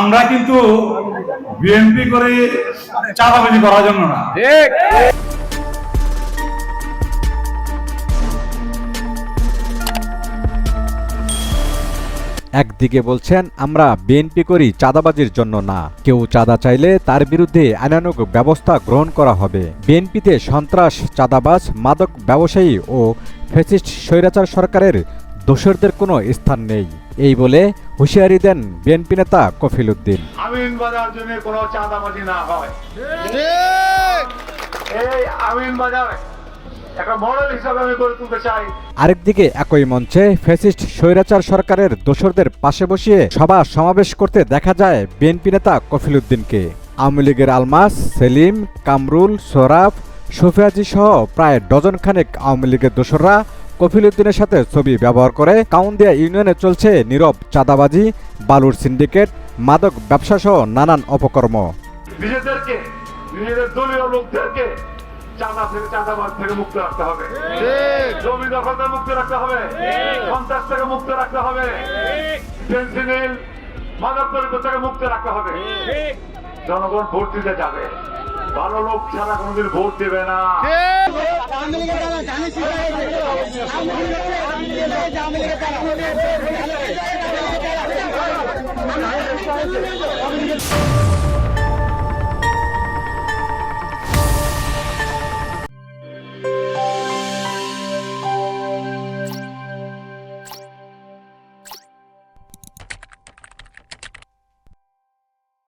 আমরা কিন্তু বিএনপি করে চাঁদাবাজি করার জন্য না। একদিকে বলছেন আমরা বিএনপি করি চাঁদাবাজির জন্য না। কেউ চাঁদা চাইলে তার বিরুদ্ধে আইনানুগ ব্যবস্থা গ্রহণ করা হবে। বিএনপিতে সন্ত্রাস চাঁদাবাজ মাদক ব্যবসায়ী ও ফেসিস্ট স্বৈরাচার সরকারের দোষরদের কোনো স্থান নেই। এই বলে হুঁশিয়ারি দেন বিএনপি নেতা কফিল উদ্দিন। আমিন বাজার জন্য কোনো চাঁদাবাজি না হয়। এই আমিন বাজার একটা মডেল হিসাবে আমি গড়ে তুলতে চাই। আরেকদিকে একই মঞ্চে ফ্যাসিস্ট স্বৈরাচার সরকারের দোসরদের পাশে বসিয়ে সভা সমাবেশ করতে দেখা যায় বিএনপি নেতা কফিল উদ্দিনকে। আওয়ামী লীগের আলমাস সেলিম কামরুল সোরাফ সোফিয়াজি সহ প্রায় ডজন খানেক আওয়ামী লীগের দোসররা কফিল উদ্দিনের সাথে ছবি ব্যবহার করে কাউন্দিয়া ইউনিয়নে চলছে নীরব চাঁদাবাজি বালুর সিন্ডিকেট মাদক ব্যবসা সহ নানান অপকর্ম। নিজেদেরকে নিজেদের দলীয় লোকদেরকে চাঁদা থেকে চাঁদাবাদ থেকে মুক্ত রাখতে হবে। জমি দখল থেকে মুক্ত রাখতে হবে। সন্ত্রাস থেকে মুক্ত রাখতে হবে। পেন্সিল মাদক দ্রব্য থেকে মুক্ত রাখতে হবে। জনগণ ভোট দিতে যাবে। ভালো লোক ছাড়া কোনোদিন ভোট দেবে না। জানিস